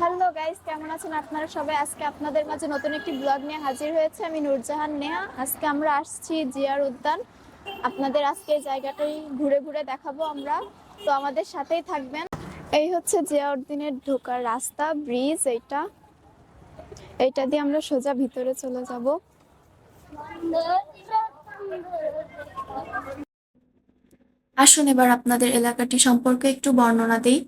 Hello guys, কেমন আছেন আপনারা সবাই? আজকে আপনাদের মাঝে নতুন একটি ব্লগ নিয়ে হাজির হয়েছে আমি নূরজাহান নেহা। আজকে আমরা আসছি জিয়ার উদ্যান। আপনাদের আজকে জায়গাটাই ঘুরে ঘুরে দেখাবো আমরা। তো আমাদের সাথেই থাকবেন। এই হচ্ছে জিয়া উদ্দিনের ঢোকার রাস্তা, ব্রিজ এইটা। এইটা দিয়ে আমরা সোজা ভিতরে চলে যাব। আসুন এবার আপনাদের এলাকাটি সম্পর্কে একটু বর্ণনা দেই।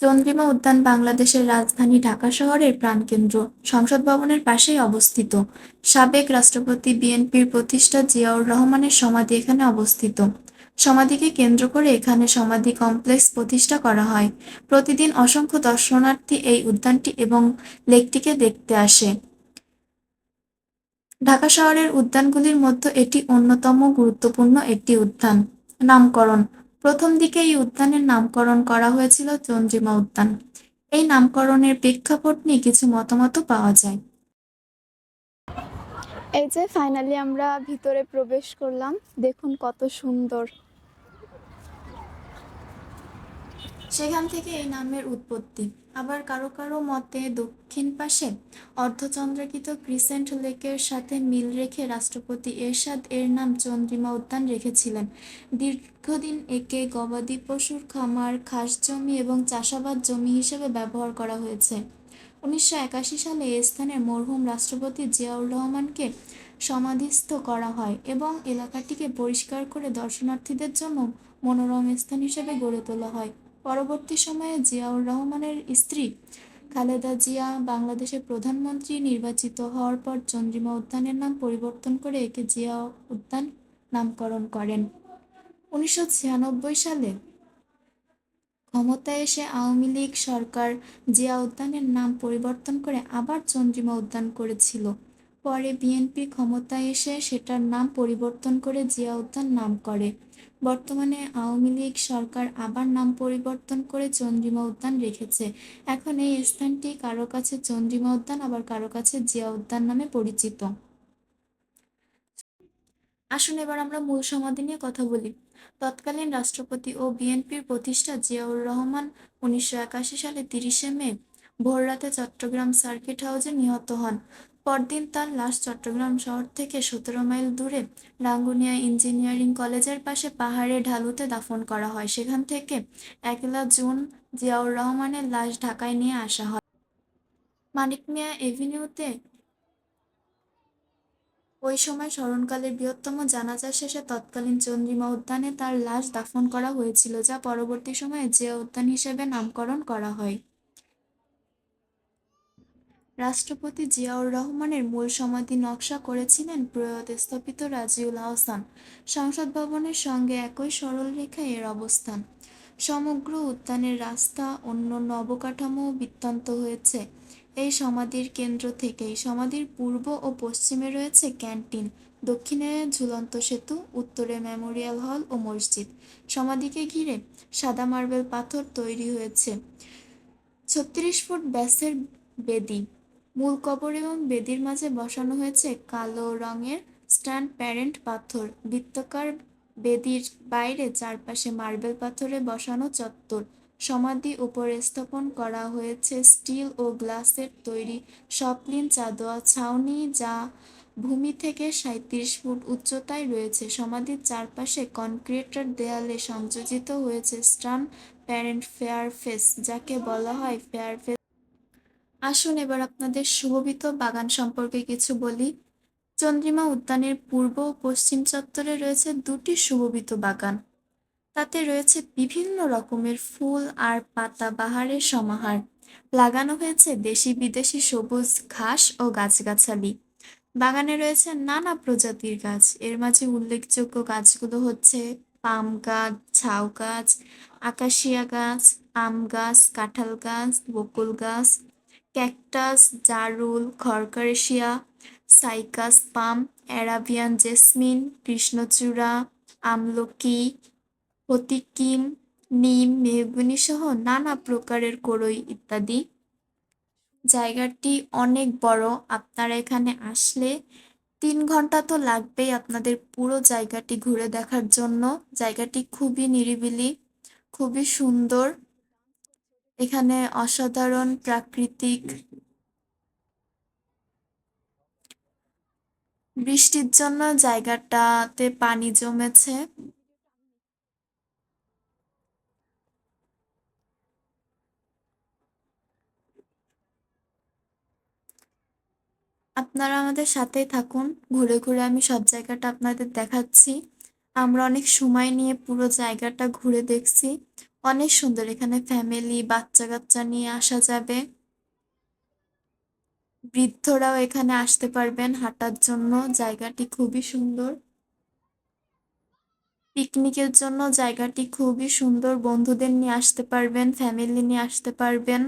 চন্দ্রিমা উদ্যান বাংলাদেশের রাজধানী ঢাকা শহরের প্রাণকেন্দ্র। সংসদ ভবনের পাশেই অবস্থিত। সাবেক রাষ্ট্রপতি বিএনপির প্রতিষ্ঠা জিয়াউর রহমানের সমাধি এখানে অবস্থিত। সমাধিকে কেন্দ্র করে এখানে সমাধি কমপ্লেক্স প্রতিষ্ঠা করা হয়। প্রতিদিন অসংখ্য দর্শনার্থী এই উদ্যানটি এবং লেকটিকে দেখতে আসে। ঢাকা শহরের উদ্যানগুলির মধ্যে এটি অন্যতম গুরুত্বপূর্ণ একটি উদ্যান। নামকরণ প্রথম দিকে এই উদ্যানের নামকরণ করা হয়েছিল চন্দ্রিমা উদ্যান। এই নামকরণের প্রেক্ষাপট নিয়ে কিছু মতামত পাওয়া যায়। এই যে ফাইনালি আমরা ভিতরে প্রবেশ করলাম, দেখুন কত সুন্দর। সেখান থেকে এই নামের উৎপত্তি। আবার কারও কারও মতে দক্ষিণ পাশে অর্ধচন্দ্রাকৃত ক্রিসেন্ট লেকের সাথে মিল রেখে রাষ্ট্রপতি এরশাদ এর নাম চন্দ্রিমা উদ্যান রেখেছিলেন। দীর্ঘদিন একে গবাদি পশুর খামার, খাস জমি এবং চাষাবাদ জমি হিসেবে ব্যবহার করা হয়েছে। উনিশশো একাশি সালে এ স্থানের মরহুম রাষ্ট্রপতি জিয়াউর রহমানকে সমাধিস্থ করা হয় এবং এলাকাটিকে পরিষ্কার করে দর্শনার্থীদের জন্য মনোরম স্থান হিসেবে গড়ে তোলা হয়। পরবর্তী সময়ে জিয়াউর রহমানের স্ত্রী খালেদা জিয়া বাংলাদেশের প্রধানমন্ত্রী নির্বাচিত হওয়ার পর চন্দ্রিমা উদ্যানের নাম পরিবর্তন করে একে জিয়া উদ্যান নামকরণ করেন। উনিশশো ছিয়ানব্বই সালে ক্ষমতায় এসে আওয়ামী লীগ সরকার জিয়া উদ্যানের নাম পরিবর্তন করে আবার চন্দ্রিমা উদ্যান করেছিল। পরে বিএনপি ক্ষমতায় এসে সেটার নাম পরিবর্তন করে জিয়া উদ্যান নাম করে। বর্তমানে আওয়ামী লীগ সরকার আবার নাম পরিবর্তন করে চন্দ্রিমা উদ্যান রেখেছে। এখন এই স্থানটি কারও কাছে চন্দ্রিমা উদ্যান, আবার কারও কাছে জিয়া উদ্যান নামে পরিচিত। আসুন এবার আমরা মূল সমাধি নিয়ে কথা বলি। তৎকালীন রাষ্ট্রপতি ও বিএনপির প্রতিষ্ঠা জিয়াউর রহমান উনিশশো একাশি সালে তিরিশে মে, ভোররাতে চট্টগ্রাম সার্কিট হাউসে নিহত হন। পরদিন তার লাশ চট্টগ্রাম শহর থেকে সতেরো মাইল দূরে রাঙ্গুনিয়া ইঞ্জিনিয়ারিং কলেজের পাশে পাহাড়ে ঢালুতে দাফন করা হয়। সেখান থেকে একলা জুন জিয়াউর রহমানের লাশ ঢাকায় নিয়ে আসা হয়। মানিক মিয়া এভিনিউতে ওই সময় স্মরণকালের বৃহত্তম জানাজা শেষে তৎকালীন চন্দ্রিমা উদ্যানে তার লাশ দাফন করা হয়েছিল, যা পরবর্তী সময়ে জিয়া উদ্যান হিসেবে নামকরণ করা হয়। রাষ্ট্রপতি জিয়াউর রহমানের মূল সমাধি নকশা করেছিলেন প্রয়াত স্থপিত রাজিউল আহসান। সংসদ ভবনের সঙ্গে একই সরল রেখায় এর অবস্থান। সমগ্র উদ্যানের রাস্তা অন্যান্য অবকাঠামো বৃত্তান্ত হয়েছে। এই সমাধির কেন্দ্র থেকেই সমাধির পূর্ব ও পশ্চিমে রয়েছে ক্যান্টিন, দক্ষিণে ঝুলন্ত সেতু, উত্তরে মেমোরিয়াল হল ও মসজিদ। সমাধিকে ঘিরে সাদা মার্বেল পাথর তৈরি হয়েছে। ছত্রিশ ফুট ব্যাসের বেদি মূল কবর এবং বেদির মাঝে বসানো হয়েছে কালো রঙের স্ট্যান্ড প্যারেন্ট পাথর। বৃত্তকার বেদির বাইরে চারপাশে মার্বেল পাথরে বসানো চত্বর। সমাধি উপরে স্থাপন করা হয়েছে স্টিল ও গ্লাসের তৈরি সপলিন চাঁদোয়া ছাউনি যা ভূমি থেকে সাঁত্রিশ ফুট উচ্চতায় রয়েছে। সমাধির চারপাশে কনক্রিটের দেয়ালে সংযোজিত হয়েছে স্টান প্যারেন্ট ফেয়ার ফেস, যাকে বলা হয় ফেয়ার ফেস। আসুন এবার আপনাদের শুভবিত বাগান সম্পর্কে কিছু বলি। চন্দ্রিমা উদ্যানের পূর্ব ও পশ্চিম চত্বরে রয়েছে দুটি শুভবিত বাগান। তাতে রয়েছে বিভিন্ন রকমের ফুল আর পাতা বাহারের সমাহার। লাগানো হয়েছে দেশি বিদেশি সবুজ ঘাস ও গাছগাছালি। বাগানে রয়েছে নানা প্রজাতির গাছ। এর মাঝে উল্লেখযোগ্য গাছগুলো হচ্ছে পাম গাছ ঝাউ গাছ, আকাশিয়া গাছ, আম গাছ, কাঁঠাল গাছ, বকুল গাছ ক্যাকটাস, জারুল খড়কারেশিয়া সাইকাস, পাম, অ্যারাবিয়ান জেসমিন, কৃষ্ণচূড়া, আমলকি হতিকিম নিম, মেহগুনি সহ নানা প্রকারের কড়ই ইত্যাদি। জায়গাটি অনেক বড়, আপনারা এখানে আসলে তিন ঘণ্টা তো লাগবেই আপনাদের পুরো জায়গাটি ঘুরে দেখার জন্য। জায়গাটি খুবই নিরিবিলি, খুবই সুন্দর। এখানে অসাধারণ প্রাকৃতিক বৃষ্টির জন্য জায়গাটাতে পানি জমেছে। আপনারা আমাদের সাথেই থাকুন, ঘুরে ঘুরে আমি সব জায়গাটা আপনাদের দেখাচ্ছি। আমরা অনেক সময় নিয়ে পুরো জায়গাটা ঘুরে দেখছি। অনেক সুন্দর। এখানে ফ্যামিলি বাচ্চা কাচ্চা নিয়ে আসা যাবে। বৃদ্ধরাও এখানে আসতে পারবেন হাঁটার জন্য। জায়গাটি খুবই সুন্দর। পিকনিকের জন্য জায়গাটি খুবই সুন্দর। বন্ধুদের নিয়ে আসতে পারবেন ফ্যামিলি নিয়ে আসতে পারবেন।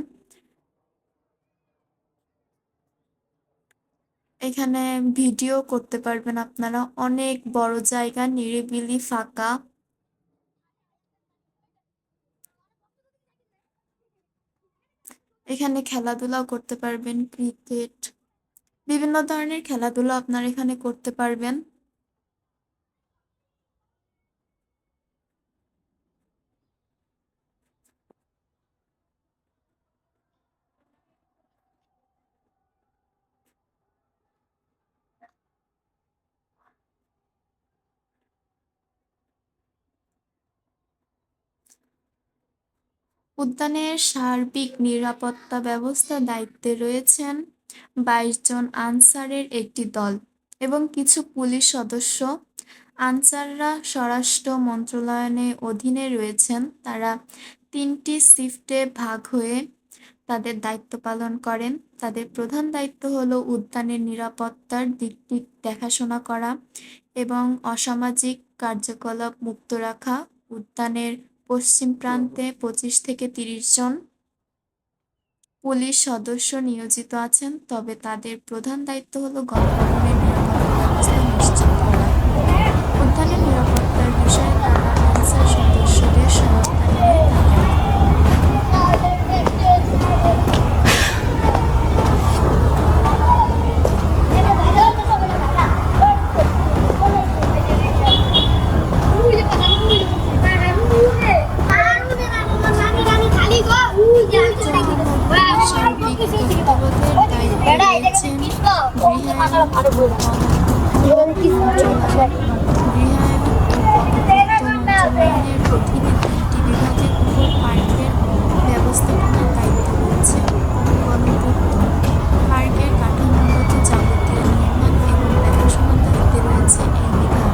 এখানে ভিডিও করতে পারবেন আপনারা। অনেক বড় জায়গা, নিরিবিলি, ফাঁকা। এখানে খেলাধুলাও করতে পারবেন ক্রিকেট বিভিন্ন ধরনের খেলাধুলা আপনারা এখানে করতে পারবেন। উদ্যানের সার্বিক নিরাপত্তা ব্যবস্থা দায়িত্বে রয়েছেন বাইশ জন আনসারের একটি দল এবং কিছু পুলিশ সদস্য। আনসাররা স্বরাষ্ট্র মন্ত্রণালয়ের অধীনে রয়েছেন। তারা তিনটি শিফটে ভাগ হয়ে তাদের দায়িত্ব পালন করেন। তাদের প্রধান দায়িত্ব হলো উদ্যানের নিরাপত্তার দিকটি দেখাশোনা করা এবং অসামাজিক কার্যকলাপ মুক্ত রাখা, উদ্যানের পশ্চিম প্রান্তে পঁচিশ থেকে তিরিশ জন পুলিশ সদস্য নিয়োজিত আছেন, তবে তাদের প্রধান দায়িত্ব হল গণভবনের নিরাপত্তা নিশ্চিত করা। উদ্যানের নিরাপত্তার বিষয়ে তারা সদস্যদের সহায়তা নিয়ে পার্কের ব্যবস্থাপনার দায়িত্ব রয়েছে পার্কের কাঠামোগত যাবতীয় নির্মাণ এবং দেখাশোনার দায়িত্বে রয়েছে এই বিভাগ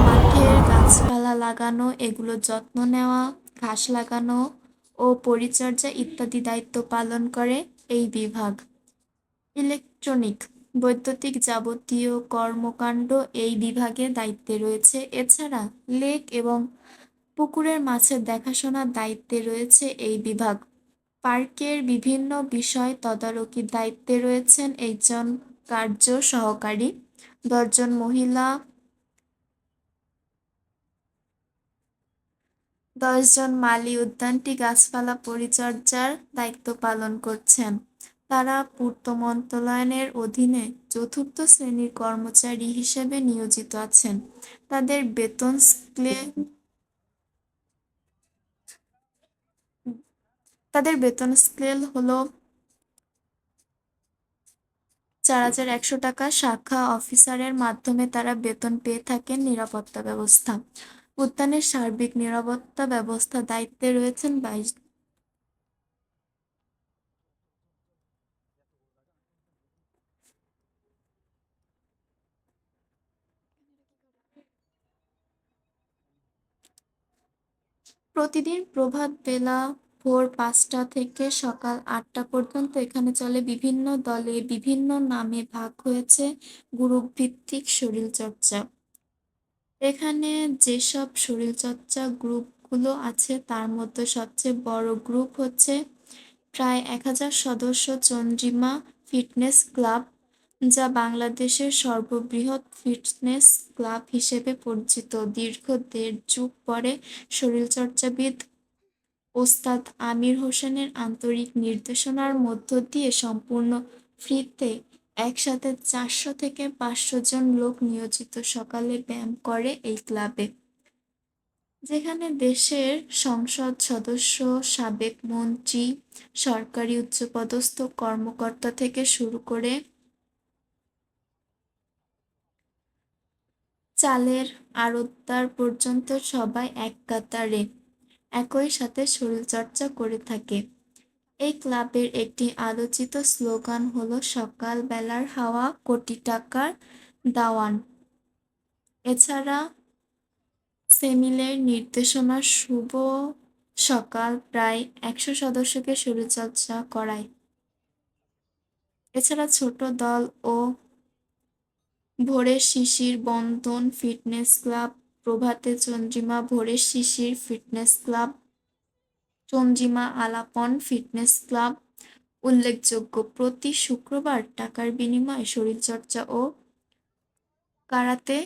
মাঠের গাছপালা লাগানো এগুলোর যত্ন নেওয়া ঘাস লাগানো ও পরিচর্যা ইত্যাদি দায়িত্ব পালন করে এই বিভাগ। ইলেকট্রনিক, বৈদ্যুতিক যাবতীয় কর্মকাণ্ড এই বিভাগের দায়িত্বে রয়েছে। এছাড়া লেক এবং পুকুরের মাছের দেখাশোনার দায়িত্বে রয়েছে এই বিভাগ। পার্কের বিভিন্ন বিষয় তদারকির দায়িত্বে রয়েছেন একজন কার্য সহকারী দশজন মহিলা দশজন মালি উদ্যানটি গাছপালা পরিচর্যার দায়িত্ব পালন করছেন। তারা পূর্ত মন্ত্রণালয়ের অধীনে চতুর্থ শ্রেণির কর্মচারী হিসেবে নিয়োজিত আছেন। তাদের বেতন স্কেলে তাদের বেতন স্কেল হলো চার হাজার একশো টাকা। শাখা অফিসারের মাধ্যমে তারা বেতন পেয়ে থাকেন নিরাপত্তা ব্যবস্থা। উদ্যানের সার্বিক নিরাপত্তা ব্যবস্থা দায়িত্বে রয়েছেন বাইশ প্রতিদিন প্রভাত বেলা ভোর পাঁচটা থেকে সকাল আটটা পর্যন্ত এখানে চলে বিভিন্ন দলে বিভিন্ন নামে ভাগ হয়েছে গ্রুপ ভিত্তিক শরীরচর্চা। এখানে যেসব শরীরচর্চা গ্রুপগুলো আছে, তার মধ্যে সবচেয়ে বড় গ্রুপ হচ্ছে প্রায় এক হাজার সদস্য চন্দ্রিমা ফিটনেস ক্লাব, যা বাংলাদেশের সর্ববৃহৎ ফিটনেস ক্লাব হিসেবে পরিচিত। দীর্ঘ দেড় যুগ পরে শরীরচর্চাবিদ ওস্তাদ আমির হোসেনের আন্তরিক নির্দেশনার মধ্য দিয়ে সম্পূর্ণ ফ্রিতে একসাথে চারশো থেকে পাঁচশো জন লোক নিয়োজিত সকালে ব্যায়াম করে এই ক্লাবে। যেখানে দেশের সংসদ সদস্য, সাবেক মন্ত্রী, সরকারি উচ্চপদস্থ কর্মকর্তা থেকে শুরু করে চালের আড়তদার পর্যন্ত সবাই এক কাতারে একই সাথে শরীরচর্চা করে থাকে। এই ক্লাবের একটি আলোচিত স্লোগান হলো সকাল বেলার হাওয়া কোটি টাকার দাওয়ান। এছাড়া সেমিলের নির্দেশনা শুভ সকাল প্রায় একশো সদস্যকে শরীরচর্চা করায়। এছাড়া ছোট দল ও ভোরের শিশির বন্ধন ফিটনেস ক্লাব, প্রভাতে চন্দ্রিমা ভোরের শিশির fitness club Chandrima Alapan fitness club, উল্লেখযোগ্য প্রতি শুক্রবার টাকার বিনিময়ে শরীরচর্চা ও কারাতে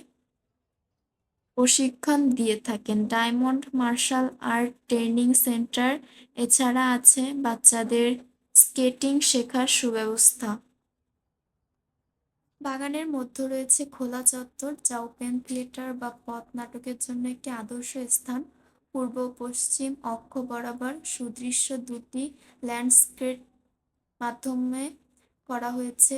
প্রশিক্ষণ দিয়ে থাকেন। Diamond martial art training centre এছাড়া আছে বাচ্চাদের স্কেটিং শেখার সুব্যবস্থা। বাগানের মধ্যে রয়েছে খোলা চত্বর যা ওপেন থিয়েটার বা পথ নাটকের জন্য একটি আদর্শ স্থান। পূর্ব, পশ্চিম অক্ষ বরাবর সুদৃশ্য দুটি ল্যান্ডস্কেপ মাধ্যমে করা হয়েছে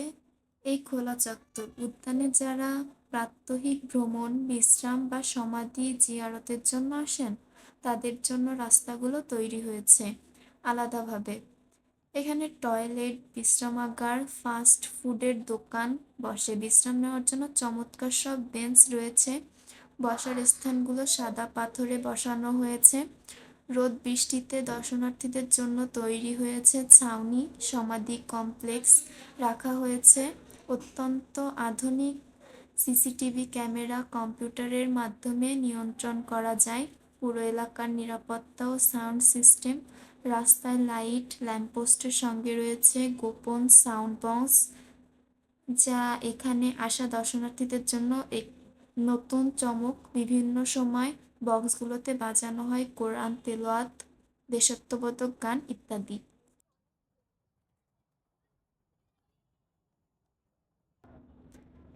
এই খোলা চত্বর। উদ্যানে যারা প্রাত্যহিক ভ্রমণ, বিশ্রাম বা সমাধি জিয়ারতের জন্য আসেন, তাদের জন্য রাস্তাগুলো তৈরি হয়েছে আলাদাভাবে। এখানে টয়লেট, বিশ্রামাগার, ফাস্ট ফুডের দোকান বসে। বিশ্রাম নেওয়ার জন্য চমৎকার সব বেঞ্চ রয়েছে। বসার স্থানগুলো সাদা পাথরে বসানো হয়েছে। রোদ বৃষ্টিতে দর্শনার্থীদের জন্য তৈরি হয়েছে ছাউনি, সমাধি কমপ্লেক্স রাখা হয়েছে। অত্যন্ত আধুনিক সিসিটিভি ক্যামেরা কম্পিউটারের মাধ্যমে নিয়ন্ত্রণ করা যায়। পুরো এলাকার নিরাপত্তা ও সাউন্ড সিস্টেম, রাস্তায় লাইট, ল্যাম্পপোস্টের সঙ্গে রয়েছে গোপন সাউন্ড বক্স, যা এখানে আসা দর্শনার্থীদের জন্য এক নতুন চমক বিভিন্ন সময় বক্সগুলোতে বাজানো হয়, কোরআন, তেলাওয়াত, দেশাত্মবোধক গান ইত্যাদি।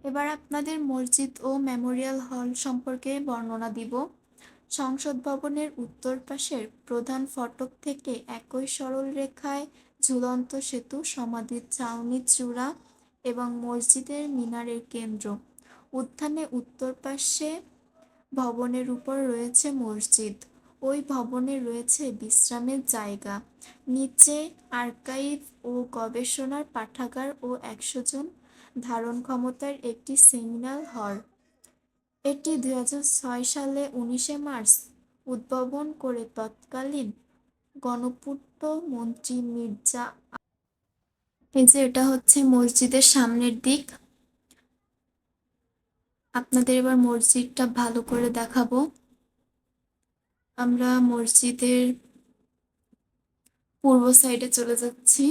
এবার আপনাদের মসজিদ ও মেমোরিয়াল হল সম্পর্কে বর্ণনা দিব। সংসদ ভবনের উত্তর পাশের প্রধান ফটক থেকে একই সরল রেখায় ঝুলন্ত সেতু, সমাধির ছাউনির চূড়া এবং মসজিদের মিনারের কেন্দ্র। উদ্যানে উত্তর পাশে ভবনের উপর রয়েছে মসজিদ। ওই ভবনে রয়েছে বিশ্রামের জায়গা। নিচে আর্কাইভ ও গবেষণার পাঠাগার ও একশো জন ধারণ ক্ষমতার একটি সেমিনার হল। এটি দুই সালে উনিশে মার্চ উদ্ভাবন করে তৎকালীন গণপূর্ত মন্ত্রী মির্জা এই যে এটা হচ্ছে মসজিদের সামনের দিক। আপনাদের এবার মসজিদটা ভালো করে দেখাবো। আমরা মসজিদের পূর্ব সাইডে চলে যাচ্ছি।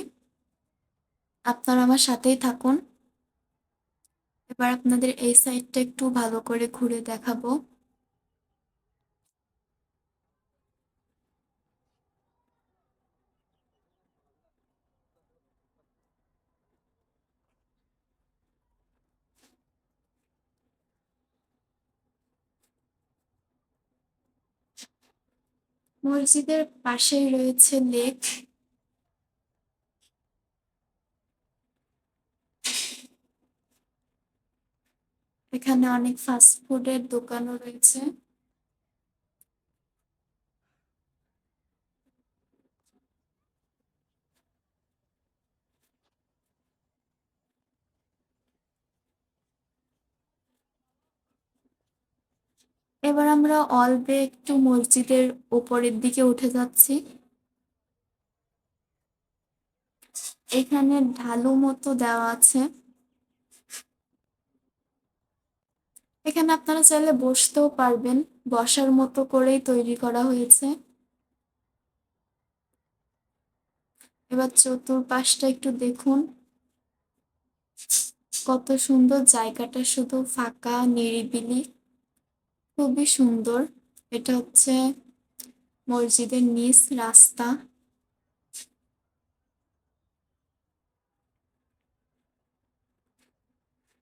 আপনারা আমার সাথেই থাকুন। এবার আপনাদের এই সাইডটা একটু ভালো করে ঘুরে দেখাবো। মসজিদের পাশেই রয়েছে লেক। এখানে অনেক ফাস্টফুডের দোকানও রয়েছে। এবার আমরা অল্পে একটু মসজিদের উপরের দিকে উঠে যাচ্ছি। এখানে ঢালু মতো দেওয়া আছে। এখানে আপনারা চাইলে বসতেও পারবেন, বসার মতো করেই তৈরি করা হয়েছে। এবার চতুর্পাশটা একটু দেখুন। কত সুন্দর জায়গাটা শুধু ফাঁকা, নিরিবিলি। খুবই সুন্দর। এটা হচ্ছে মসজিদের নিচ রাস্তা।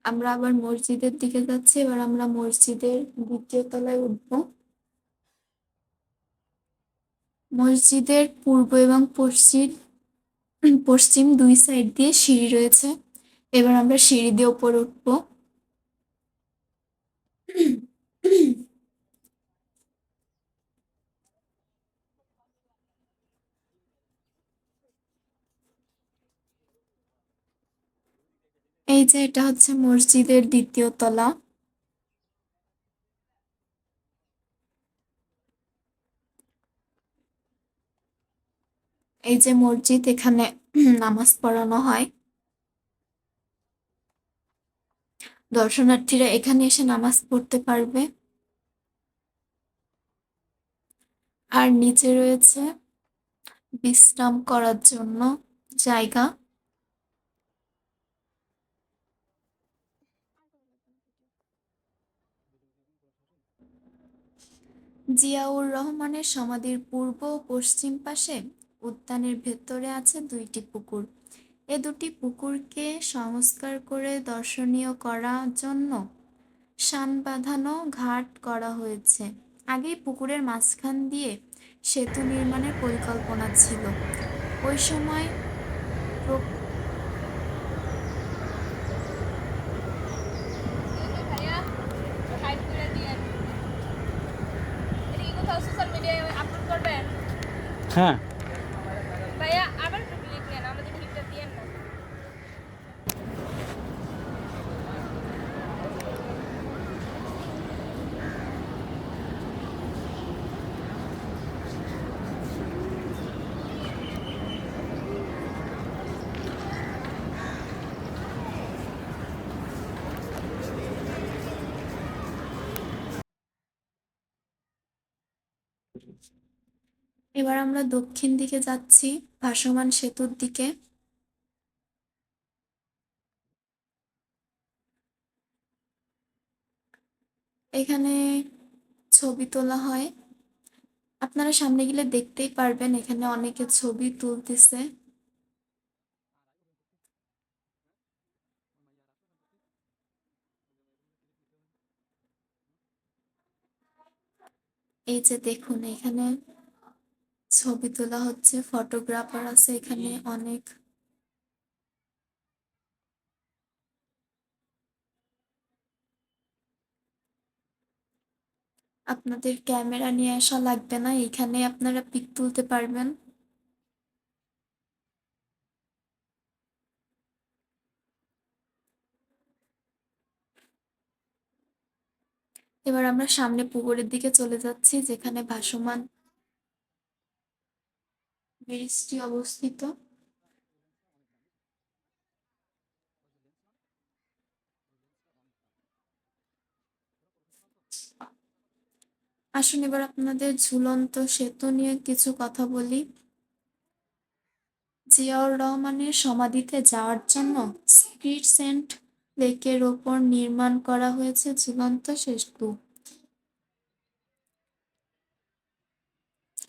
আমরা আবার মসজিদের দিকে যাচ্ছি, এবার আমরা মসজিদের দ্বিতীয় তলায় উঠবো। মসজিদের পূর্ব এবং পশ্চিম পশ্চিম দুই সাইড দিয়ে সিঁড়ি রয়েছে। এবার আমরা সিঁড়ি দিয়ে ওপরে উঠবো। এই যে এটা হচ্ছে মসজিদের দ্বিতীয় তলা। এই যে মসজিদ, এখানে নামাজ পড়ানো হয়। দর্শনার্থীরা এখানে এসে নামাজ পড়তে পারবে। আর নিচে রয়েছে বিশ্রাম করার জন্য জায়গা। জিয়াউর রহমানের সমাধির পূর্ব ও পশ্চিম পাশে উদ্যানের ভেতরে আছে দুইটি পুকুর। এ দুটি পুকুরকে সংস্কার করে দর্শনীয় করার জন্য শান বাঁধানো ঘাট করা হয়েছে। আগেই পুকুরের মাঝখান দিয়ে সেতু নির্মাণের পরিকল্পনা ছিল। ওই সময় হ্যাঁ ভাইয়া আবার একটু ক্লিপ নেন আমাদের ক্লিপটা দিয়েন না এবার আমরা দক্ষিণ দিকে যাচ্ছি, ভাসমান সেতুর দিকে। এখানে ছবি তোলা হয়। আপনারা সামনে গেলে দেখতেই পারবেন, এখানে অনেকে ছবি তুলতেছে। এই যে দেখুন, এখানে ছবি তোলা হচ্ছে ফটোগ্রাফার আছে এখানে অনেক। আপনাদের ক্যামেরা নিয়ে আসা লাগবে না এখানে আপনারা পিক তুলতে পারবেন। এবার আমরা সামনে পুকুরের দিকে চলে যাচ্ছি যেখানে ভাসমান ব্রিজটি অবস্থিত। আসুন এবার আপনাদের ঝুলন্ত সেতু নিয়ে কিছু কথা বলি। জিয়াউর রহমানের সমাধিতে যাওয়ার জন্য স্পিড সেন্ট লেকের ওপর নির্মাণ করা হয়েছে ঝুলন্ত সেতু।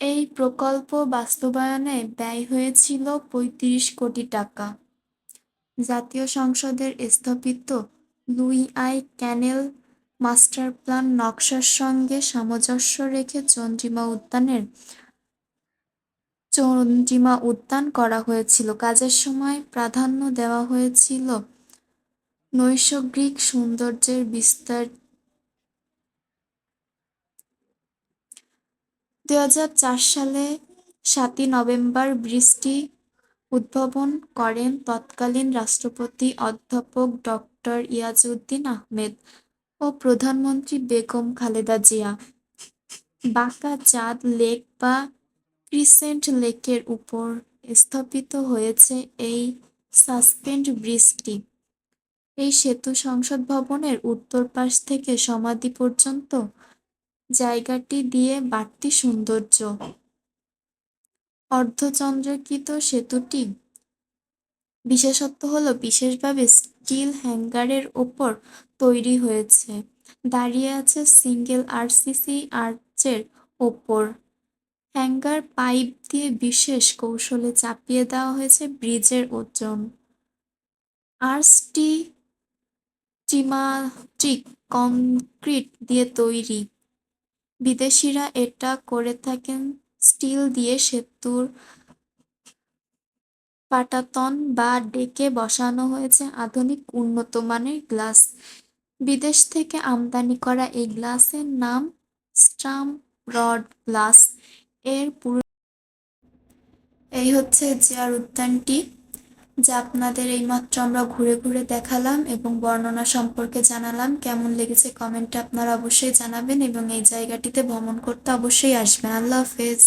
এই প্রকল্প বাস্তবায়নে ব্যয় হয়েছিল পঁয়ত্রিশ কোটি টাকা। জাতীয় সংসদের স্থাপিত Louis I cancel master plan নকশার সঙ্গে সামঞ্জস্য রেখে চন্দ্রিমা উদ্যানের চন্দ্রিমা উদ্যান করা হয়েছিল। কাজের সময় প্রাধান্য দেওয়া হয়েছিল নৈসর্গিক সৌন্দর্যের বিস্তার দুই হাজার চার সালে সাতই নভেম্বর ব্রিজটি উদ্ভাবন করেন তৎকালীন রাষ্ট্রপতি অধ্যাপক ডক্টর ইয়াজউদ্দিন আহমেদ ও প্রধানমন্ত্রী বেগম খালেদা জিয়া। বাঁকা চাঁদ লেক বা ক্রিসেন্ট লেকের উপর স্থাপিত হয়েছে এই সাসপেন্ড ব্রিজটি। এই সেতু সংসদ ভবনের উত্তর পাশ থেকে সমাধি পর্যন্ত জায়গাটি দিয়ে বাড়তি সৌন্দর্য। অর্ধচন্দ্রকৃত সেতুটি বিশেষত্ব হলো বিশেষভাবে স্টিল হ্যাঙ্গারের ওপর তৈরি হয়েছে। দাঁড়িয়ে আছে সিঙ্গেল আরসিসি আর্চের ওপর। হ্যাঙ্গার পাইপ দিয়ে বিশেষ কৌশলে চাপিয়ে দেওয়া হয়েছে ব্রিজের ওজন। আর্চটি ত্রিমাত্রিক কংক্রিট দিয়ে তৈরি। বিদেশিরা এটা করে থাকেন স্টিল দিয়ে সেতুর পাটাতন বা ডেকে বসানো হয়েছে আধুনিক উন্নত মানের গ্লাস। বিদেশ থেকে আমদানি করা এই গ্লাসের নাম স্টাম রড গ্লাস। এর পুরো এই হচ্ছে জিয়ার উদ্যানটি যা আপনাদের এইমাত্র আমরা ঘুরে ঘুরে দেখালাম এবং বর্ণনা সম্পর্কে জানালাম। কেমন লেগেছে কমেন্টে আপনারা অবশ্যই জানাবেন এবং এই জায়গাটিতে ভ্রমণ করতে অবশ্যই আসবেন। আল্লাহ হাফেজ।